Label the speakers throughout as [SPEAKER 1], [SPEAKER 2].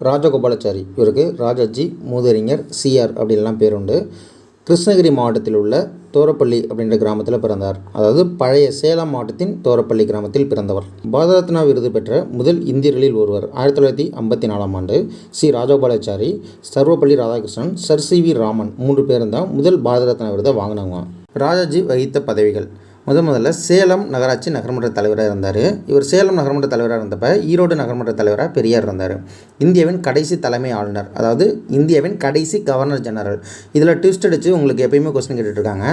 [SPEAKER 1] ராஜகோபாலாச்சாரி இவருக்கு ராஜாஜி மூதறிஞர் சிஆர் அப்படின்லாம் பேர் உண்டு கிருஷ்ணகிரி மாவட்டத்தில் உள்ள தோரப்பள்ளி அப்படின்ற கிராமத்தில் பிறந்தார். அதாவது பழைய சேலம் மாவட்டத்தின் தோரப்பள்ளி கிராமத்தில் பிறந்தவர். பாரதரத்னா விருது பெற்ற முதல் இந்தியர்களில் ஒருவர். ஆயிரத்தி தொள்ளாயிரத்தி ஐம்பத்தி நாலாம் ஆண்டு C. Rajagopalachari Sarvepalli Radhakrishnan Sir. C. V. Raman மூன்று பேரும் தான் முதல் பாரத ரத்னா விருதை வாங்கினவங்க. ராஜாஜி வகித்த பதவிகள். முத முதல்ல சேலம் நகராட்சி நகர்மன்ற தலைவராக இருந்தார். இவர் சேலம் நகர்மன்ற தலைவராக இருந்தப்ப ஈரோடு நகர்மன்ற தலைவராக பெரியார் இருந்தார். இந்தியாவின் கடைசி தலைமை ஆளுநர் அதாவது இந்தியாவின் கடைசி கவர்னர் ஜெனரல். இதில் ட்விஸ்ட் அடித்து உங்களுக்கு எப்பயுமே கொஸ்டின் கேட்டுட்ருக்காங்க.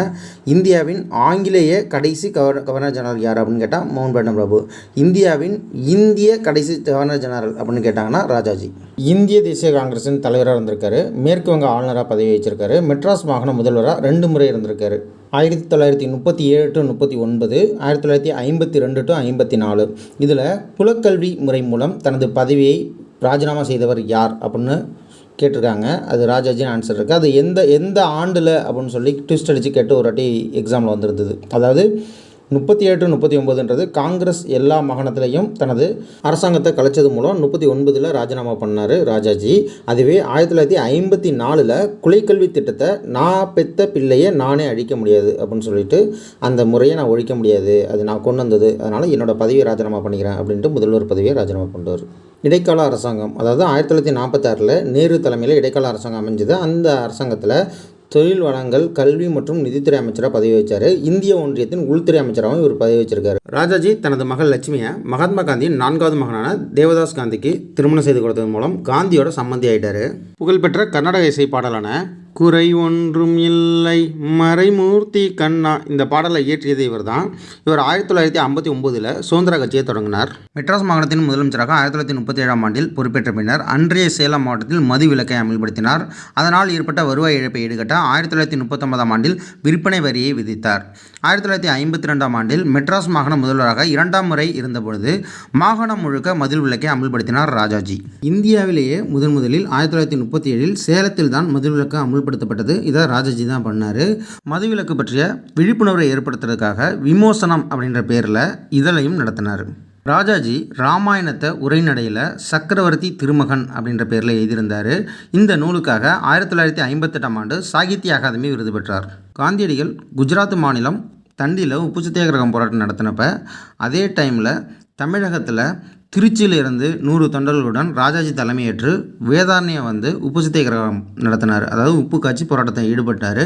[SPEAKER 1] இந்தியாவின் ஆங்கிலேய கடைசி கவர் கவர்னர் ஜெனரல் யார் அப்படின்னு கேட்டால் மவுண்ட் பேட்டன் பிரபு. இந்தியாவின் இந்திய கடைசி கவர்னர் ஜெனரல் அப்படின்னு கேட்டாங்கன்னா ராஜாஜி. இந்திய தேசிய காங்கிரஸின் தலைவராக இருந்திருக்காரு. மேற்கு வங்க ஆளுநராக பதவி வச்சிருக்காரு மெட்ராஸ் மாகாண முதல்வராக ரெண்டு முறை இருந்திருக்காரு. ஆயிரத்தி தொள்ளாயிரத்தி முப்பத்தி ஏழு டு முப்பத்தி ஒன்பது ஆயிரத்தி தொள்ளாயிரத்தி ஐம்பத்தி ரெண்டு டு ஐம்பத்தி நாலு. இதில் குலக்கல்வி முறை மூலம் தனது பதவியை ராஜினாமா செய்தவர் யார் அப்படின்னு கேட்டிருக்காங்க. அது ராஜாஜின்னு ஆன்சர் இருக்குது அது எந்த எந்த ஆண்டில் அப்படின்னு சொல்லி ட்விஸ்ட் அடித்து கேட்டு ஒரு வாட்டி எக்ஸாமில் வந்திருந்தது. அதாவது முப்பத்தி ஏழு முப்பத்தி ஒன்பதுன்றது காங்கிரஸ் எல்லா மாகாணத்திலையும் தனது அரசாங்கத்தை கலைச்சது மூலம் முப்பத்தி ஒன்பதில் ராஜினாமா பண்ணார் ராஜாஜி. அதுவே ஆயிரத்தி தொள்ளாயிரத்தி ஐம்பத்தி நாலில் குலைக்கல்வி திட்டத்தை நான் பெத்த பிள்ளையை நானே அழிக்க முடியாது அப்படின்னு சொல்லிட்டு அந்த முறையை நான் ஒழிக்க முடியாது அது நான் கொண்டு வந்தது அதனால் என்னோடய பதவியை ராஜினாமா பண்ணிக்கிறேன் அப்படின்ட்டு முதல்வர் பதவியை ராஜினாமா பண்ணுறார் இடைக்கால அரசாங்கம் அதாவது ஆயிரத்தி தொள்ளாயிரத்தி நாற்பத்தாறில் நேரு தலைமையில் இடைக்கால அரசாங்கம் அமைஞ்சது. அந்த அரசாங்கத்தில் தொழில் வளங்கள் கல்வி மற்றும் நிதித்துறை அமைச்சராக பதவி வச்சார். இந்திய ஒன்றியத்தின் உள்துறை அமைச்சராகவும் இவர் பதவி வச்சிருக்காரு. ராஜாஜி தனது மகள் லட்சுமியை மகாத்மா காந்தியின் நான்காவது மகனான தேவதாஸ் காந்திக்கு திருமணம் செய்து கொடுத்ததன் மூலம் காந்தியோட சம்மந்தி ஆயிட்டாரு. புகழ்பெற்ற கர்நாடக இசை பாடலான குறை ஒன்றும் இல்லை. மறைமூர்த்தி கண்ணா இந்த பாடலை இயற்றியது இவர் தான் இவர் ஆயிரத்தி தொள்ளாயிரத்தி ஐம்பத்தி ஒம்போதில் சுதந்திர கட்சியை தொடங்கினார். மெட்ராஸ் மாகாணத்தின் முதலமைச்சராக ஆயிரத்தி தொள்ளாயிரத்தி முப்பத்தி ஏழாம் ஆண்டில் பொறுப்பேற்ற பின்னர் அன்றைய சேலம் மாவட்டத்தில் மது விலக்கை அமல்படுத்தினார். அதனால் ஏற்பட்ட வருவாய் இழப்பை ஈடுகட்ட ஆயிரத்தி தொள்ளாயிரத்தி முப்பத்தொன்பதாம் ஆண்டில் விற்பனை வரியை விதித்தார். ஆயிரத்தி தொள்ளாயிரத்தி ஐம்பத்தி ரெண்டாம் ஆண்டில் மெட்ராஸ் மாகாண முதல்வராக இரண்டாம் முறை இருந்தபொழுது மாகாணம் முழுக்க மதில் விலக்கை அமல்படுத்தினார் ராஜாஜி. இந்தியாவிலேயே முதன் முதலில் ஆயிரத்தி தொள்ளாயிரத்தி முப்பத்தி ஏழில் சேலத்தில் தான் மது விலக்கு அமல்படுத்தப்பட்டது இதை ராஜாஜி தான் பண்ணார். மதுவிலக்கு பற்றிய விழிப்புணர்வை ஏற்படுத்துறதுக்காக விமோசனம் அப்படின்ற பேரில் இதழையும் நடத்தினார். ராஜாஜி ராமாயணத்தை உரைநடையில் சக்கரவர்த்தி திருமகன் அப்படின்ற பேரில் எழுதியிருந்தார். இந்த நூலுக்காக ஆயிரத்தி தொள்ளாயிரத்தி ஐம்பத்தெட்டாம் ஆண்டு சாகித்ய அகாதமி விருது பெற்றார். காந்தியடிகள் குஜராத் மாநிலம் தண்டியில் உப்பு சத்தியாகிரகம் போராட்டம் நடத்தினப்ப அதே டைமில் தமிழகத்தில் திருச்சியிலிருந்து நூறு தொண்டர்களுடன் ராஜாஜி தலைமையேற்று வேதாரண்யம் வந்து உப்பு சத்தியாகிரகம் நடத்தினார். அதாவது உப்பு காட்சி போராட்டத்தில் ஈடுபட்டார்.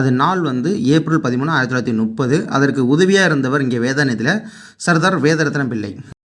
[SPEAKER 1] அது நாள் வந்து ஏப்ரல் பதிமூணு ஆயிரத்தி தொள்ளாயிரத்தி முப்பது. அதற்கு உதவியாக இருந்தவர் இங்கே வேதாரண்யத்தில் சர்தார் வேதரத்ன பிள்ளை.